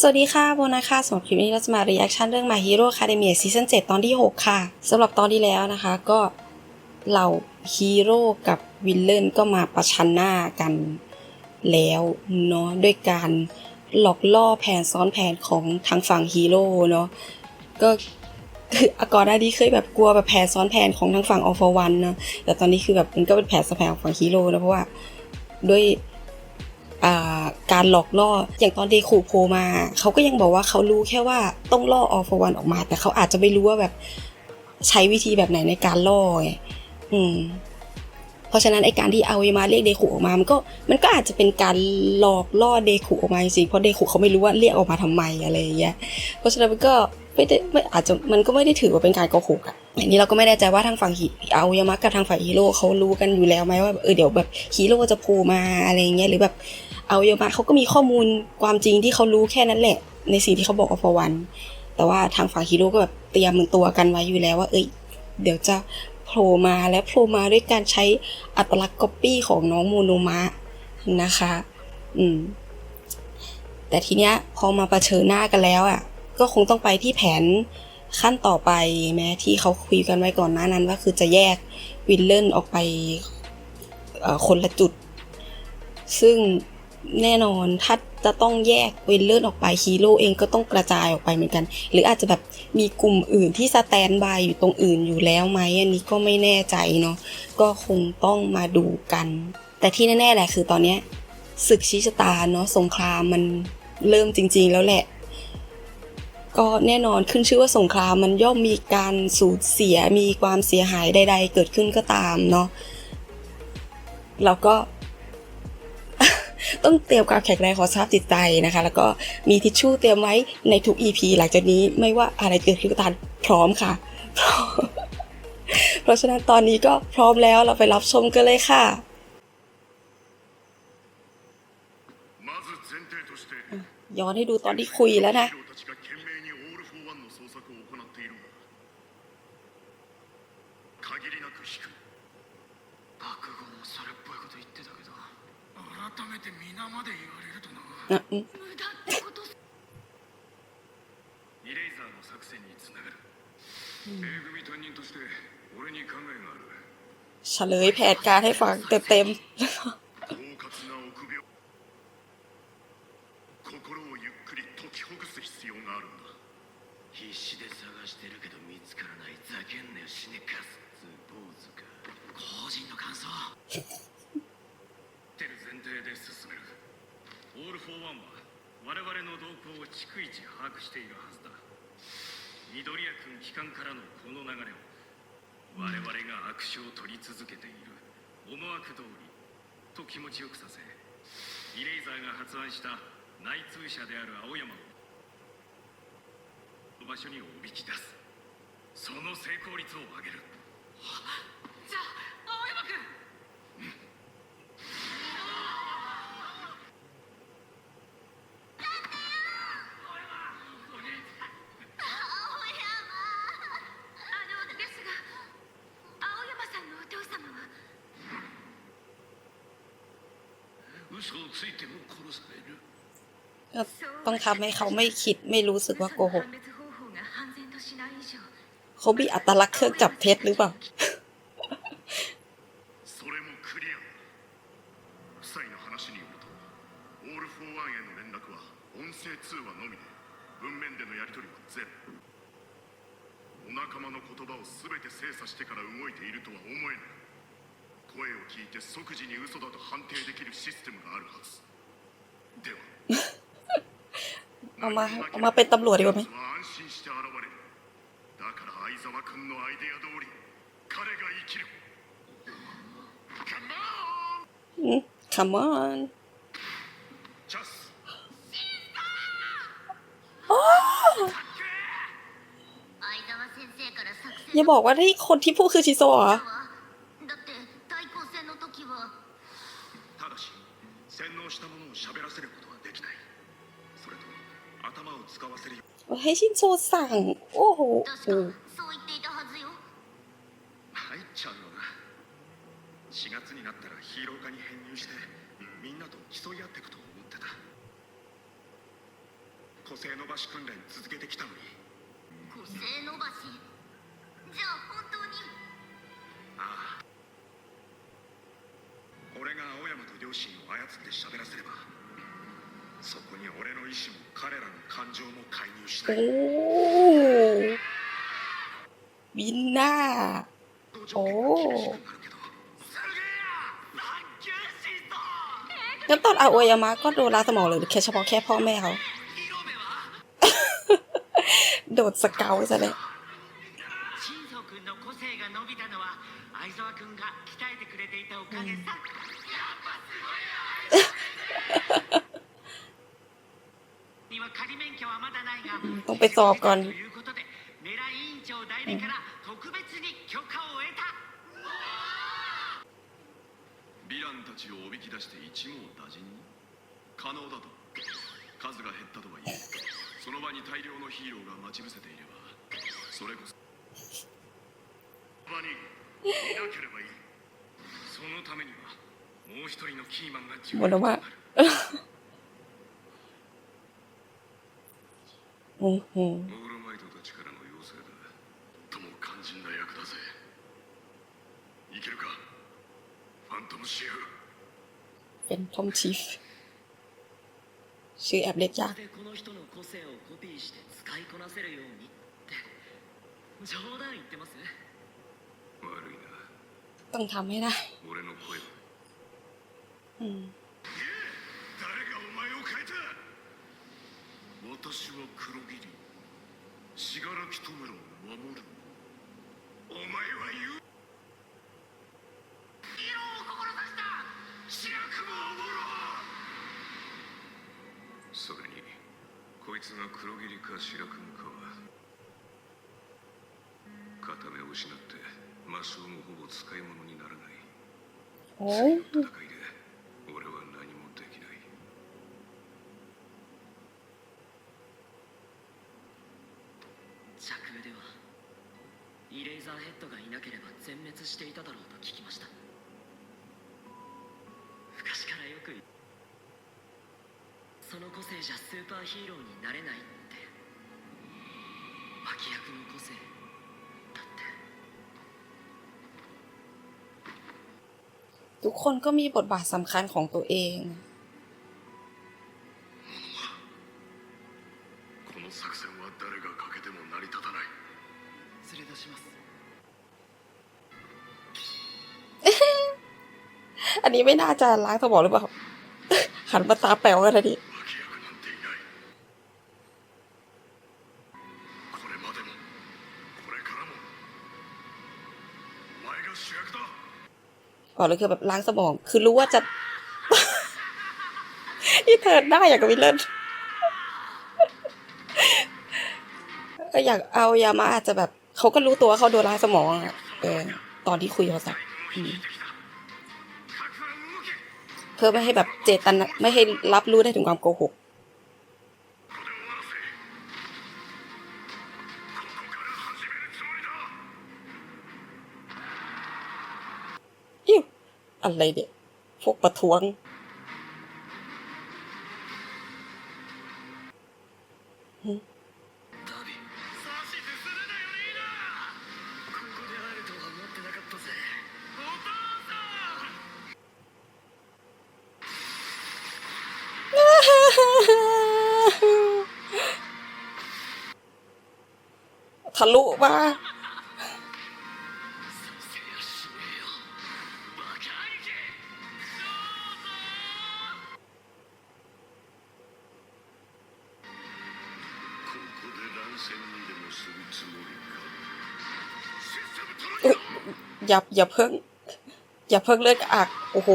สวัสดีค่ะโบนะคะสำหรับคลิปนี้เราจะมารีแอคชั่นเรื่อง My Hero Academia ซีซั่น7ตอนที่ 6 ค่ะสำหรับตอนที่แล้วนะคะก็เหล่าฮีโร่กับวิลเลนก็มาประชันหน้ากันแล้วเนาะด้วยการหลอกล่อแผนซ้อนแผนของทางฝั่งฮีโร่เนาะก็คือก่อนหน้านี้เคยแบบกลัวแบบแผนซ้อนแผนของทางฝั่งออฟวันนะแต่ตอนนี้คือแบบมันก็เป็นแผนซ้อนแผนของฝั่งฮีโร่นะเพราะว่าด้วย การหลอกล่อ อย่างตอนเดคูโผลมา เขาก็ยังบอกว่าเขารู้แค่ว่าต้องล่อออฟวันออกมา แต่เขาอาจจะไม่รู้ว่าแบบใช้วิธีแบบไหนในการล่อไงอืม เพราะฉะนั้นไอการที่เอาเอมาเรียกเดคุออกมา มันก็ มันก็อาจจะเป็นการหลอกล่อเดคุออกมาจริงเพราะเดคุเขาไม่รู้ว่าเรียกออกมาทำไมอะไรอย่างเงี้ย เพราะฉะนั้นมันก็ไม่ได้ไม่อาจจะมันก็ไม่ได้ถือว่าเป็นการโกหกอะอันนี้เราก็ไม่แน่ใจว่าทางฝั่งฮีเอายามะกับทางฝ่ายฮีโร่เขารู้กันอยู่แล้วไหมว่าเออเดี๋ยวแบบฮีโร่จะโผล่มาอะไรเงี้ยหรือแบบ อายมะเขาก็มีข้อมูลความจริงที่เขารู้แค่นั้นแหละ ในสิ่งที่เขาบอกกับฟวัน แต่ว่าทางฝั่งฮีโร่ก็แบบเตรียมมือตัวกันไว้อยู่แล้วว่าเอ้ยเดี๋ยวจะโผล่มาและโผล่มาด้วยการใช้อัตลักษณ์ก๊อปปี้ของน้องโมโนมะนะคะ อืม แต่ทีเนี้ยพอมาประชิญหน้ากันแล้วอะ ก็คงต้องไปที่แผนขั้นต่อไปแม้ที่เขาคุยกันไว้ก่อนหน้านั้นว่าคือจะแยกวินเลนออกไปคนละจุด ซึ่ง แน่นอนถ้าจะต้องแยกเวนเลนออกไปฮีโร่เองก็ต้องกระจายออกไปเหมือนกัน หรืออาจจะแบบมีกลุ่มอื่นที่สแตนบายอยู่ตรงอื่นอยู่แล้วไหมอันนี้ก็ไม่แน่ใจเนาะก็คงต้องมาดูกัน แต่ที่แน่ๆแหละคือตอนเนี้ยศึกชิชะตาเนาะสงครามมันเริ่มจริง ๆ แล้วแหละ ก็แน่นอนขึ้นชื่อว่าสงครามมันย่อมมีการสูญเสียมีความเสียหายใด ๆ เกิดขึ้นก็ตามเนาะเราก็ ต้องเตรียมความแข็งแรงของสภาพจิตใจนะคะ แล้วก็มีทิชชู่เตรียมไว้ในทุก EP หลังจากนี้ไม่ว่าอะไรเกิดขึ้นก็ตามพร้อมค่ะ เพราะฉะนั้นตอนนี้ก็พร้อมแล้วเราไปรับชมกันเลยค่ะย้อนให้ดูตอนที่คุยแล้วนะ限改めて皆まで言われるとなอ่ะอืม 無駄ってことイレイザーの作戦につながる A 組担任として俺に考えがある เฉลยแผนการให้ฟังเต็ม 狡猾な臆病心をゆっくり解きほぐす必要があるんだ必死で探してるけど見つからないざけんなよ死ねかすっつう坊主か個人の感想 ってる前提で進める。オール・フォー・ワンは我々の動向を逐一把握しているはずだ。緑谷君機関からのこの流れを我々が握手を取り続けている。思惑通りと気持ちよくさせイレイザーが発案した内通者である青山を場所におびき出す。その成功率を上げる。 ก็ต้องทำให้เขาไม่คิดไม่รู้สึกว่าโกหก 判別方法が判然としない以上 เขามีอัตลักษณ์เครื่องจับเท็จหรือเปล่า それもクリア夫妻の話によるとオール・フォー・ワンへの連絡は音声通話のみで文面でのやり取りはゼロお仲間の言葉を全て精査してから動いているとは思えない声を聞いて即時に嘘だと判定できるシステムがあるはずでは เอามาเอามาเป็นตำรวจดีกว่าไหมคัมออนอย่าบอกว่าที่คนที่พูดคือชิโซะ 配信操作おお、う。ん、そう言っていたはずよ。入っちゃうよな。4月になったらヒーロー化に編入してみんなと競い合っていくと思ってた。個性伸ばし訓練続けてきたのに。個性伸ばし？じゃあ本当に？ああ。俺が青山と両親を操って喋らせればそこに俺の意志も彼らの感情も介入しな โอ้ い วินหน้า 条件が厳しくなるけどすげえなサンキューシート งั้นตอนอาโอยามะก็โดนล้างสมองเลยหรือแค่เฉพาะแค่พ่อแม่เขา 色目は โดดสเกลซะเลย ต้องไปสอบก่อน ということで狙い委員長代理から特別に許可を得た、ヴィランたちをおびき出して一網打尽に可能だと数が減ったとはいえその場に大量のヒーローが待ち伏せていればそれこそ場にいなければいいそのためにはもう一人のキーマンが重 หมดแ ล้วว่า อือหือ モグロマイトたちからの要請だとも肝心な役だぜいけるかファントムシェフ เป็นทอมชีฟชื่อแอบเรียกยาก でこの人の個性をコピーして使いこなせるようにって冗談言ってます悪いな ต้องทำให้ได้ 俺の声は อืม 私は黒霧。死柄木弔を守る。お前は言う。ヒーローを志した。主役もおもろそれにこいつが黒霧か白雲かは。片目を失って魔性もほぼ使い物にならない。โอ้戦いで俺は何もできない着部ではイレイザーヘッドがいなければ全滅していただろうと聞きました昔からよく言うその個性じゃスーパーヒーローになれないって脇役の個性だって ทุกคนก็มีบทบาทสำคัญของตัวเอง ไม่น่าจะล้างสมองหรือเปล่า หันมาตาแป๋วกันนะดิก่อนเลยคือแบบล้างสมอง คือรู้ว่าจะนี่เธอได้อยากกับวิลเลนก็อยากเอายามาอาจจะแบบ เขาก็รู้ตัวเขาโดนล้างสมองอะเออ ตอนที่คุยโทรศัพท์ เพื่อไม่ให้แบบเจตันไม่ให้รับรู้ได้ถึงความโกหก อิ่วอะไรเนี่ยพวกประท้วง ทะลุมาอย่าอย่าเพิ่ง อย่าเพิ่งเลือกอัก โอ้โห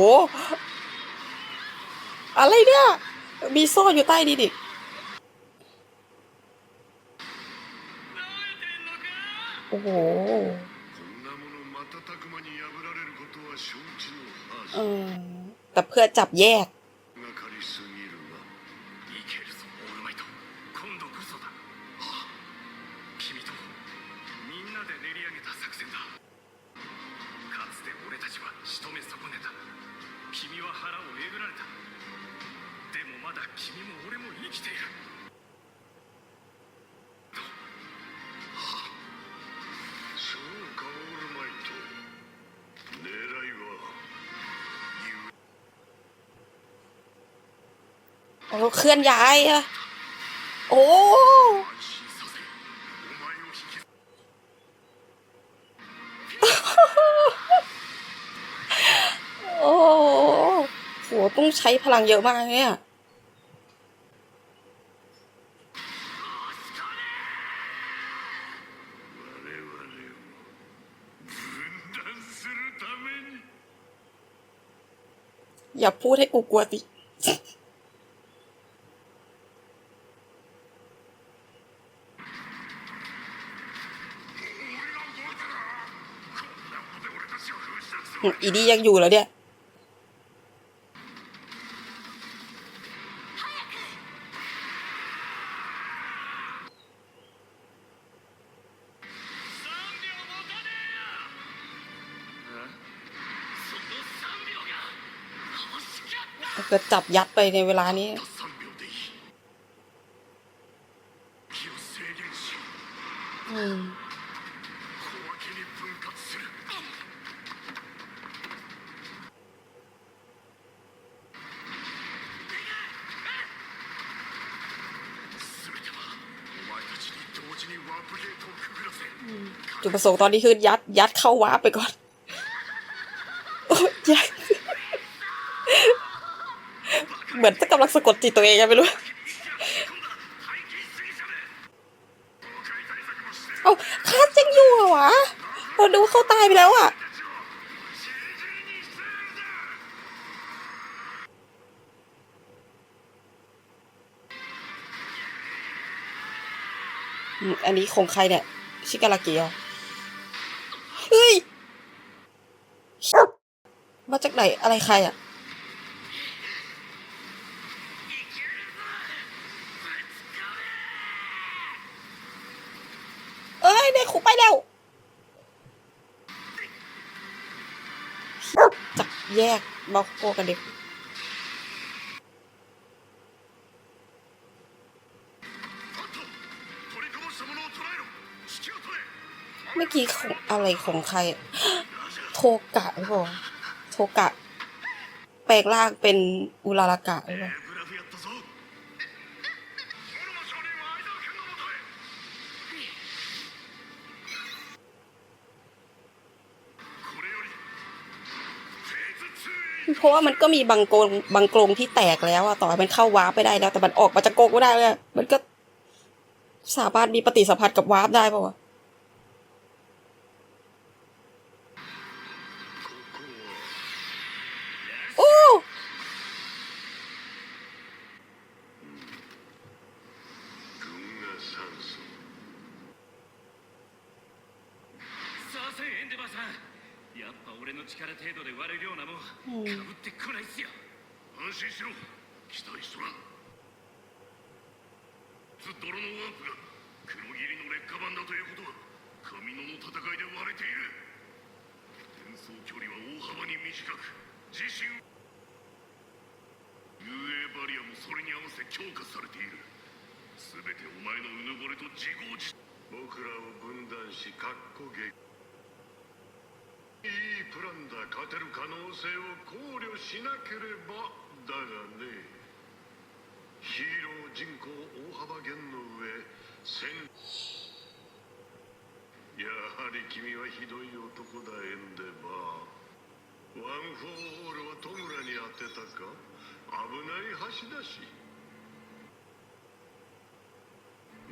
อะไรเนี่ย มีโซ่อยู่ใต้ดินอีก โอ้โหเออแต่เพื่อจับแยก อนย้ายอะโอ้โอ้โหต้องใช้พลังเยอะมากเนี่ยอย่าพูดให้กูกลัวสิ อีดี้ยังอยู่แล้วเนี่ยก็จับยัดไปในเวลานี้อืม จุดประสงค์ตอนนี้คือยัดยัดเข้าว้าไปก่อน โอ้ยเหมือนจะกำลังสะกดจิตตัวเองกันไม่รู้เอาคาจังอยู่เหรอวะเราดูเขาตายไปแล้วอะอันนี้คงใครเนี่ย ชิกาลาเกียว กไหนอะไรใครอะเอ้ยเด็กขู่ไปแล้วจับแยกบอกโกกันเด็กเมื่อกี้ของอะไรของใครโทรกะหรือเปล่า โชกะ แปลงร่างเป็นอุลารากะเปล่าเพราะว่ามันก็มีบางกงบางกรงที่แตกแล้วอะต่อมันเข้าวาร์ปไปได้แล้ว แต่มันออกมาจากกรงไม่ได้เลยมันก็สามารถมีปฏิสัมพันธ์กับวาร์ปได้ปะวะ 心しろ。期待しとらん。ズ泥のワープが黒霧の劣化版だということは神野の戦いで割れている。転送距離は大幅に短く。自身遊泳バリアもそれに合わせ強化されている。全てお前のうぬぼれと自業自僕らを分断しかっこげいいプランだ。勝てる可能性を考慮しなければ。だがねヒーロー人口大幅減の上戦やはり君はひどい男だエンデバー。ワン・フォー・オールは戸村に当てたか？危ない橋だし。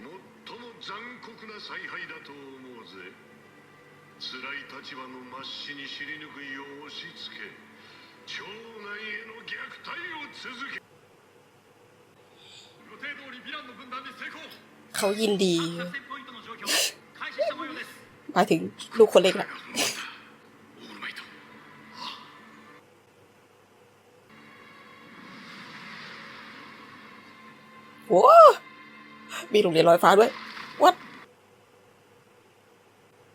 最も残酷な采配だと思うぜ。辛い立場の末子に知り抜くよう押し付け。町内への虐待を続け予定通りヴィランの分断に成功 เขายินดี 作戦ポイントの状況開始した模様です หมายถึงลูกคนเล็กนะ オールマイト โอ้มีโรงเรียนลอยฟ้าด้วย วัด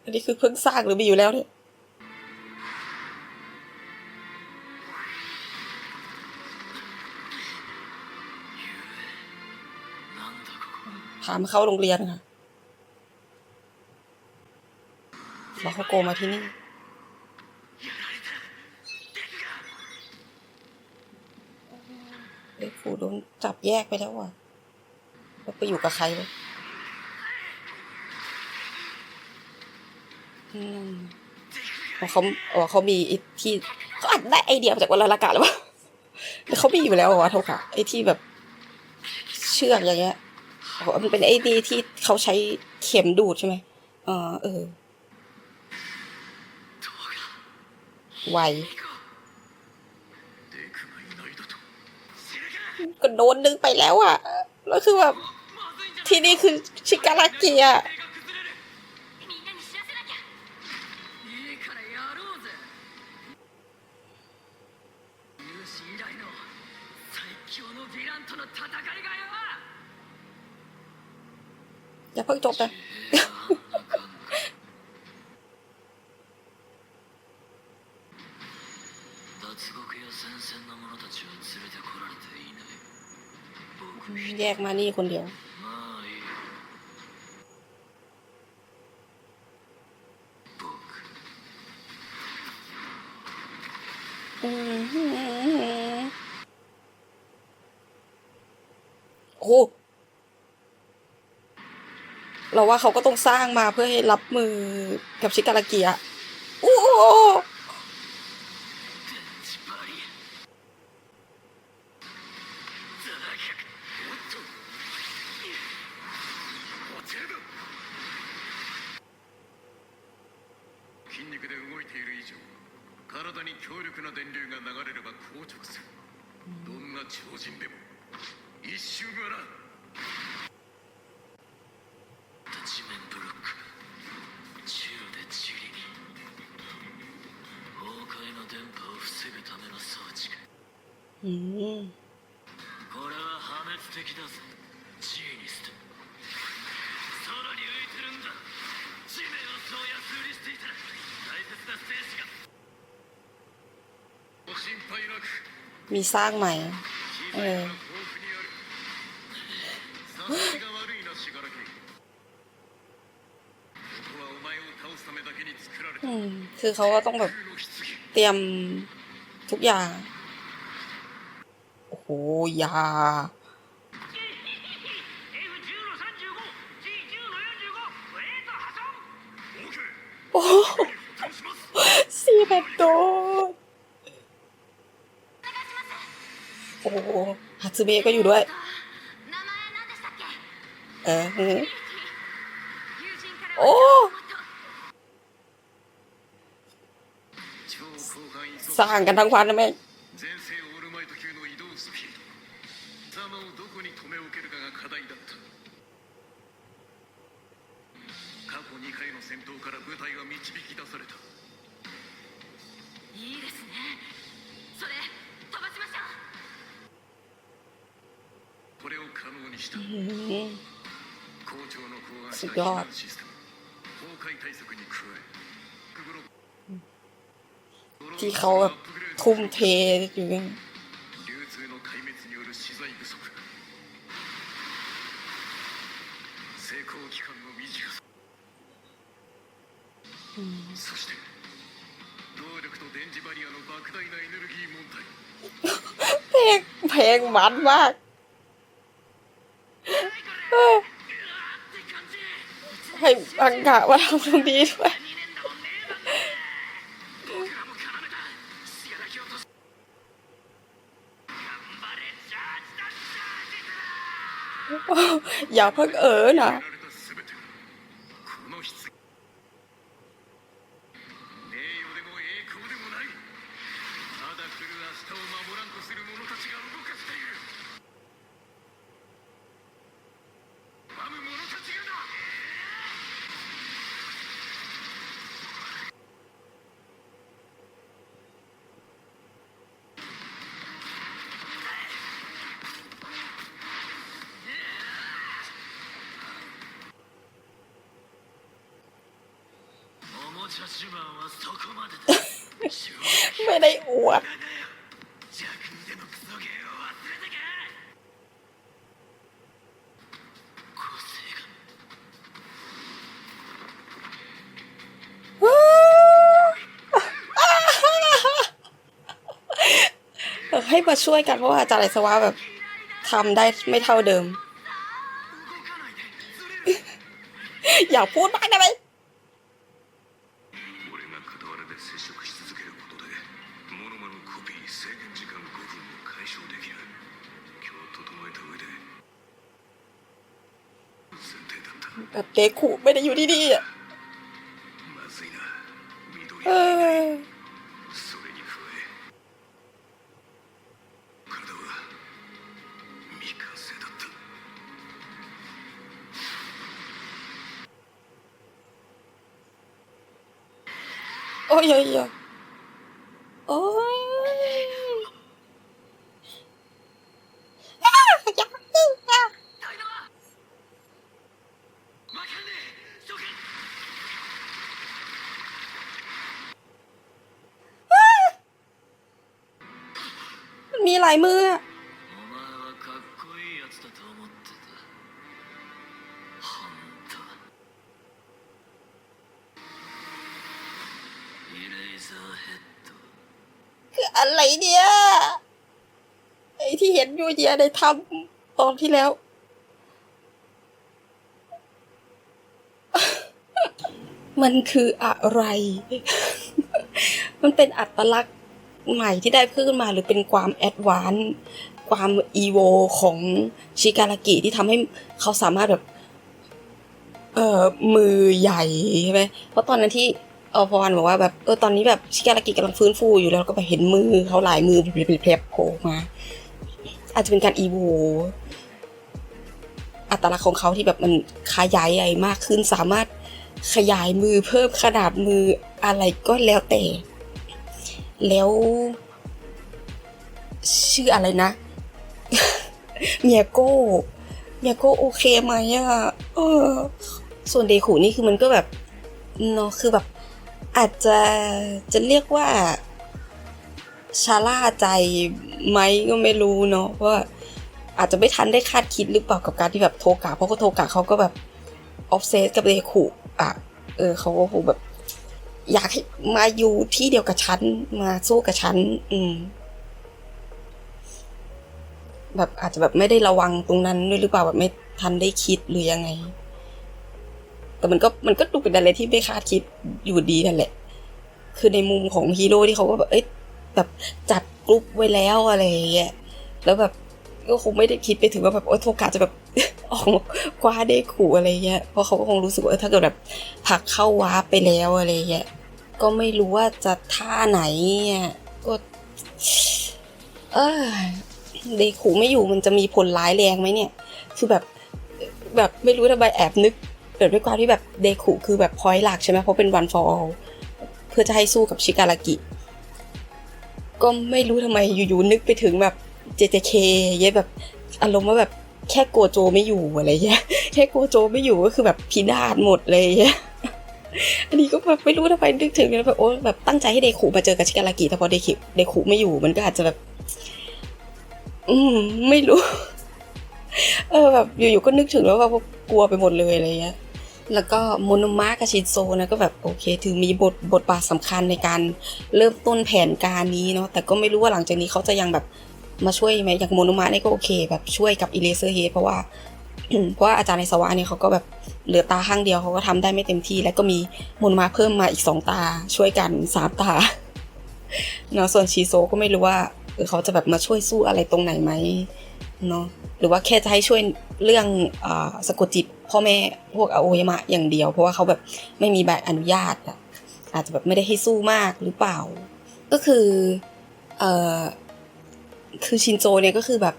อันนี้คือเพิ่งสร้างหรือมีอยู่แล้วเนี่ย ามเข้าโรงเรียนค่ะแล้วเขาโกมาที่นี่ เด็กขู่โดนจับแยกไปแล้วอะแล้วไปอยู่กับใครวะอืมเขาอ๋อเขามีไอ้ที่เขาอาจได้ไอเดียมาจากวันละกะหรือเปล่าเขามีอยู่แล้ววะโทษค่ะไอ้ที่แบบเชือกอย่างเงี้ย มันเป็นไอดีที่เขาใช้เข็มดูดใช่ไหมเออเออไวก็โดนนึงไปแล้วอะแล้วคือแบบที่นี่คือชิการาเกีะ อย่าเพิ่งจบนะแยกมานี่คนเดียวอืม เราว่าเขาก็ต้องสร้างมาเพื่อให้รับมือกับชิการาเกียโอ้ อืม これは破滅的だぜジーニスト空に浮いてるんだ地面をそう安売りしていたら大切な戦士がご心配なく มีสร้างใหม่ 機材が豊富にあるさすが悪いなしがらきここはお前を倒すためだけに作られた อืม คือเขาก็ต้องแบบ 空の棺 เตรียมทุกอย่าง โอ้ยาโอ้สี่แบบโดนโอ้ฮัตสึเมะก็อยู่ด้วย เออโอ้สร้างกันทั้งวันนะแม่ えブロック ที่เขาแบบทุ่มเทอยู่เนี่ย 流通の壊滅による資材不足成功期間の短さそして動力と電磁バリアの莫大なエネルギー問題 เพลงเพลงมันมาก ให้บังกะว่าทำตรงนี้ด้วยอย่าเพิ่งเออนะ ไม่ได้อวดให้มาช่วยกันเพราะว่าอาจารย์สวะแบบทำได้ไม่เท่าเดิม อยากพูดมากได้ไหม เดคุไม่ได้อยู่ที่นี่อะ มีหลายมือคืออะไรเนี่ย ไอที่เห็นยูเยียได้ทำตอนที่แล้วมันคืออะไร มันเป็นอัตลักษณ์ ใหม่ที่ได้เพิ่มขึ้นมาหรือเป็นความแอดวานซ์ความอีโวของชิการากิที่ทำให้เขาสามารถแบบ เอ่อมือใหญ่ใช่ไหมเพราะตอนนั้นที่เออพอวันบอกว่าแบบเออตอนนี้แบบชิการากิกำลังฟื้นฟูอยู่แล้วก็ไปเห็นมือเขาหลายมือเพลบโผล่มา อาจจะเป็นการอีโวอัตลักษณ์ของเขาที่แบบมันขยายใหญ่มากขึ้นสามารถขยายมือเพิ่มขนาดมืออะไรก็แล้วแต่ แล้วชื่ออะไรนะเมียโก้เมียโก้โอเคไหมอะเออ ส่วนเดคุนี่คือมันก็แบบเนาะคือแบบ อาจจะจะเรียกว่าชาล่าใจไหมก็ไม่รู้เนาะว่าอาจจะไม่ทันได้คาดคิดหรือเปล่ากับการที่แบบโทกะเพราะก็โทกะเขาก็แบบออฟเซสกับเดคุอะเออเขาก็คงแบบ อยากให้มาอยู่ที่เดียวกับฉัน มาสู้กับฉัน อืม แบบอาจจะแบบไม่ได้ระวังตรงนั้นด้วยหรือเปล่าแบบไม่ทันได้คิดหรือยังไง แต่มันก็มันก็ดูเป็นอะไรที่ไม่คาดคิดอยู่ดีนั่นแหละ คือในมุมของฮีโร่ที่เขาก็แบบเอ้ยแบบจัดกรุ๊ปไว้แล้วอะไรอย่างเงี้ยแล้วแบบก็คงไม่ได้คิดไปถึงว่าแบบโอ๊ยโทกาจะแบบออกมากว้าได้ขู่อะไรเงี้ยเพราะเขาก็คงรู้สึกว่าถ้าเกิดแบบผักเข้าวาร์ปไปแล้วอะไรเงี้ย ก็ไม่รู้ว่าจะท่าไหนอะก็เออเดคูไม่อยู่มันจะมีผลร้ายแรงไหมเนี่ย คือแบบแบบไม่รู้ทำไมแอบนึกแบบด้วยความที่แบบเดคูคือแบบพอยหลักใช่ไหมเพราะเป็นวันฟอร์เพื่อจะให้สู้กับชิการากิ ก็ไม่รู้ทำไมอยู่ๆนึกไปถึงแบบ JJK เย้แบบอารมณ์ว่าแบบแค่โกโจไม่อยู่อะไรเงี้ยแค่โกโจไม่อยู่ก็คือแบบพินาศหมดเลยเงี้ย อันนี้ก็แบบไม่รู้ทำไมนึกถึงแล้วแบบโอ้แบบตั้งใจให้เดคูมาเจอกับชิการากิแต่พอเดคิเดคูไม่อยู่มันก็อาจจะแบบ อืมไม่รู้ เออแบบอยู่ๆก็นึกถึงแล้วแบบกลัวไปหมดเลยอะไรเงี้ยแล้วก็โมโนมะกับชินโซนะก็แบบโอเคถือมีบทบทบาทสำคัญในการเริ่มต้นแผนการนี้เนาะแต่ก็ไม่รู้ว่าหลังจากนี้เขาจะยังแบบมาช่วยไหมอย่างโมโนมะนี่ก็โอเค แบบช่วยกับอิเลเซอร์เฮดเพราะว่า เพราะว่าอาจารย์ในสวะเนี่ยเขาก็แบบเหลือตาข้างเดียวเขาก็ทำได้ไม่เต็มที่ แล้วก็มีมโนมะเพิ่มมาอีกสองตาช่วยกันสามตาเนาะส่วนชิโซก็ไม่รู้ว่าเขาจะแบบมาช่วยสู้อะไรตรงไหนไหมเนาะหรือว่าแค่จะให้ช่วยเรื่องอสะกดจิตพ่อแม่พวกอาโอยมะอย่างเดียว เพราะว่าเขาแบบไม่มีใบอนุญาตอะอาจจะแบบไม่ได้ให้สู้มากหรือเปล่า ก็คือเออคือชินโจเนี่ยก็คือแบบ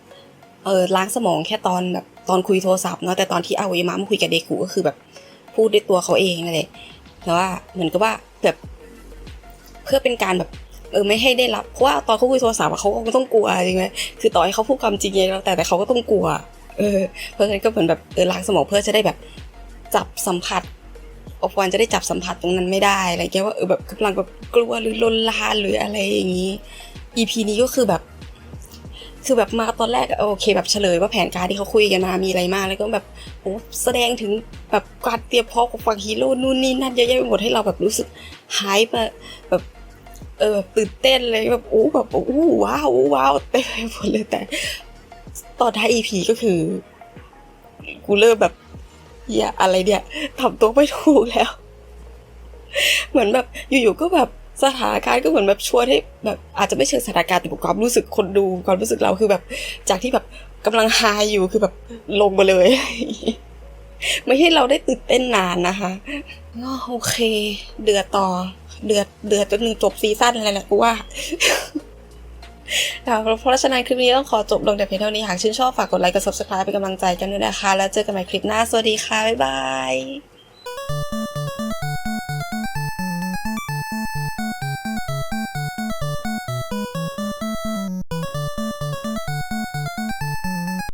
เออล้างสมองแค่ตอนแบบ ตอนคุยโทรศัพท์เนาะแต่ตอนที่อาโอยามะมาคุยกับเดคุก็คือแบบพูดด้วยตัวเขาเองนั่นแหละแต่ว่าเหมือนกับว่าแบบเพื่อเป็นการแบบเออไม่ให้ได้รับเพราะว่าตอนเขาคุยโทรศัพท์เขาก็ต้องกลัวจริงไหมคือต่อให้เขาพูดความจริงไงแล้วแต่แต่เขาก็ต้องกลัว เออ เพราะฉะนั้นก็เหมือนแบบเออล้างสมองเพื่อจะได้แบบจับสัมผัสออกวันจะได้จับสัมผัสตรงนั้นไม่ได้อะไรเงี้ว่าเออแบบกำลังแบบกลัวหรือลนลานหรืออะไรอย่างนี้ EP นี้ก็คือแบบ คือแบบมาตอนแรกโอเคแบบเฉลยว่าแผนการที่เขาคุยกันมามีอะไรมากแล้วก็แบบโอ้แสดงถึงแบบการเตรียมพร้อมของฝั่งฮีโร่นู่นนี่นั่นเยอะแยะไปหมดให้เราแบบรู้สึกหายไปแบบเออแบบตื่นเต้นเลยแบบอู้แบบอู้ว้าวว้าวเต็มไปหมดเลยแต่ ตอนท้าย EP ก็คือ กูเริ่มแบบเหี้ยอะไรเนี่ยทำตัวไม่ถูกแล้ว เหมือนแบบอยู่ๆก็แบบ สถานการณ์ก็เหมือนแบบชวนให้แบบอาจจะไม่เชิงสถานการณ์แต่ความรู้สึกคนดูความรู้สึกเราคือแบบ จากที่แบบกำลังไฮอยู่คือแบบลงมาเลย ไม่ให้เราได้ตื่นเต้นนานนะคะก็โอเค เดือดต่อ เดือดเดือดจนถึงจบซีซั่นอะไรแหละกูว่าค่ะเพราะฉะนั้นคลิปนี้ต้องขอจบลงแต่เพียงเท่านี้หากชื่นชอบฝากกดไลค์กด subscribe เป็นกำลังใจกันด้วยนะคะ แล้วเจอกันใหม่คลิปหน้า สวัสดีค่ะ บ๊ายบาย